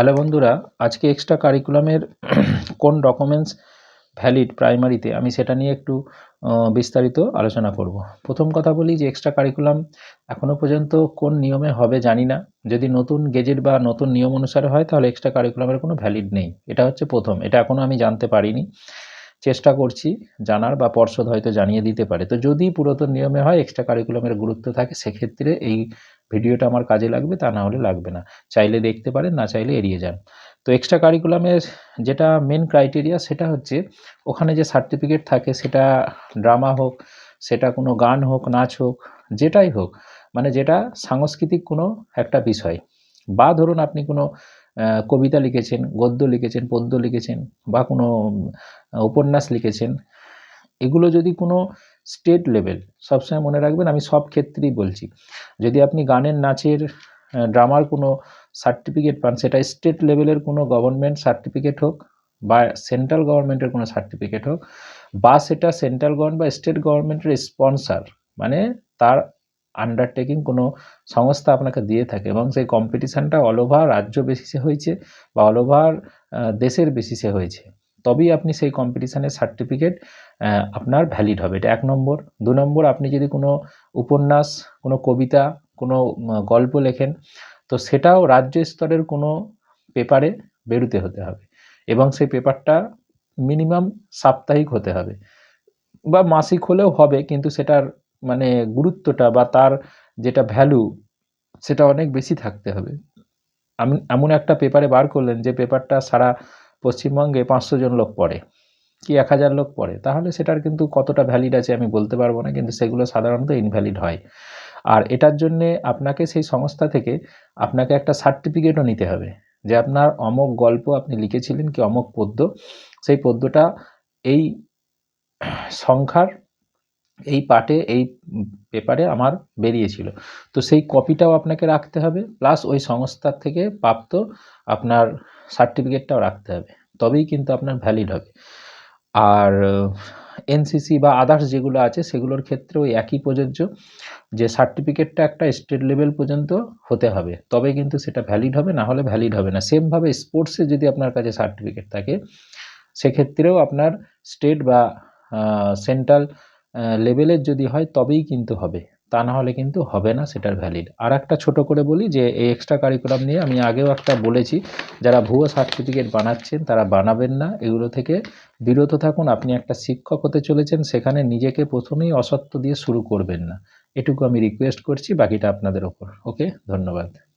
Hello বন্ধুরা, আজকে extra কারিকুলামের কোন ডকুমেন্টস ভ্যালিড প্রাইমারিতে আমি সেটা নিয়ে একটু বিস্তারিত আলোচনা করব। প্রথম কথা বলি যে এক্সট্রা কারিকুলাম এখনও পর্যন্ত কোন নিয়মে হবে জানি না। যদি নতুন গেজেট বা নতুন নিয়ম অনুসারে হয়, তাহলে এক্সট্রা কারিকুলামের কোনো ভ্যালিড নেই। এটা হচ্ছে প্রথম। এটা এখনও আমি জানতে পারিনি। চেষ্টা করছি জানার বা পর্ষদ হয়তো জানিয়ে দিতে পারে। তো যদি পুরাতন নিয়মে হয় এক্সট্রা কারিকুলামের গুরুত্ব থাকে, সেক্ষেত্রে এই ভিডিওটা আমার কাজে লাগবে, তা না হলে লাগবে না। চাইলে দেখতে পারেন, না চাইলে এড়িয়ে যান। তো এক্সট্রা কারিকুলামের যেটা মেন ক্রাইটেরিয়া সেটা হচ্ছে, ওখানে যে সার্টিফিকেট থাকে সেটা ড্রামা হোক, সেটা কোনো গান হোক, নাচ হোক, যেটাই হোক মানে যেটা সাংস্কৃতিক কোনো একটা বিষয়। বা ধরুন আপনি কোনো কবিতা লিখেছেন, গদ্য লিখেছেন, পদ্য লিখেছেন, বা কোনো উপন্যাস লিখেছেন এগুলো যদি কোনো স্টেট লেভেল সবসময় মনে রাখবেন আমি সব ক্ষেত্রেই বলছি। যদি আপনি গানের, নাচের ড্রামার কোনো সার্টিফিকেট পান, সেটা স্টেট লেভেলের কোনো গভর্নমেন্ট সার্টিফিকেট হোক বা সেন্ট্রাল গভর্নমেন্টের কোনো সার্টিফিকেট হোক, বা সেটা সেন্ট্রাল গভর্নমেন্ট বা স্টেট গভর্নমেন্টের স্পন্সার মানে তার আন্ডারটেকিং কোনো সংস্থা আপনাকে দিয়ে থাকে এবং সেই কম্পিটিশানটা অল ওভার রাজ্য বেসিসে হয়েছে বা অল ওভার দেশের বেসিসে হয়েছে। তবেই আপনি সেই কম্পিটিশানের সার্টিফিকেট আপনার ভ্যালিড হবে। এটা এক নম্বর। দু নম্বর, আপনি যদি কোনো উপন্যাস, কোনো কবিতা, কোনো গল্প লেখেন, তো সেটাও রাজ্য স্তরের কোনো পেপারে বেরোতে হতে হবে এবং সেই পেপারটা মিনিমাম সাপ্তাহিক হতে হবে বা মাসিক হলেও হবে, কিন্তু সেটার মানে গুরুত্বটা বা তার যেটা ভ্যালু সেটা অনেক বেশি থাকতে হবে। আমি এমন একটা পেপারে বার করলেন যে পেপারটা সারা পশ্চিমবঙ্গে পাঁচশো জন লোক পড়ে, কি এক হাজার লোক পড়ে, তাহলে সেটার কিন্তু কতটা ভ্যালিড আছে আমি বলতে পারব না, কিন্তু সেগুলো সাধারণত ইনভ্যালিড হয়। আর এটার জন্যে আপনাকে সেই সংস্থা থেকে আপনাকে একটা সার্টিফিকেটও নিতে হবে, যে আপনার অমক গল্প আপনি লিখেছিলেন কি অমক পদ্য, সেই পদ্যটা এই সংখ্যার, এই পাটে এই পেপারে আমার বেরিয়েছিল। তো সেই কপিটাও আপনাকে রাখতে হবে প্লাস ওই সংস্থার থেকে প্রাপ্ত আপনার সার্টিফিকেটটাও রাখতে হবে। তবেই কিন্তু আপনার ভ্যালিড হবে। আর এনসিসি বা আদার্স যেগুলো আছে, সেগুলোর ক্ষেত্রে ওই একই প্রযোজ্য, যে সার্টিফিকেটটা একটা স্টেট লেভেল পর্যন্ত হতে হবে। তবে কিন্তু সেটা ভ্যালিড হবে, না হলে ভ্যালিড হবে না। সেমভাবে স্পোর্টসে যদি আপনার কাছে সার্টিফিকেট থাকে, সেক্ষেত্রেও আপনার স্টেট বা সেন্ট্রাল লেভেলের যদি হয় তবেই কিন্তু হবে। তা না হলে কিন্তু হবে না, সেটার ভ্যালিড আর একটা ছোট করে বলি যে, এই এক্সট্রা কারিকুলাম নিয়ে আমি আগেও একটা বলেছি, যারা ভুয়ো সার্টিফিকেট বানাচ্ছেন তারা বানাবেন না। এগুলো থেকে বিরত থাকুন। আপনি একটা শিক্ষক হতে চলেছেন, সেখানে নিজেকে প্রথমেই অসত্য দিয়ে শুরু করবেন না। এটুকু আমি রিকোয়েস্ট করছি, বাকিটা আপনাদের ওপর। ওকে ধন্যবাদ।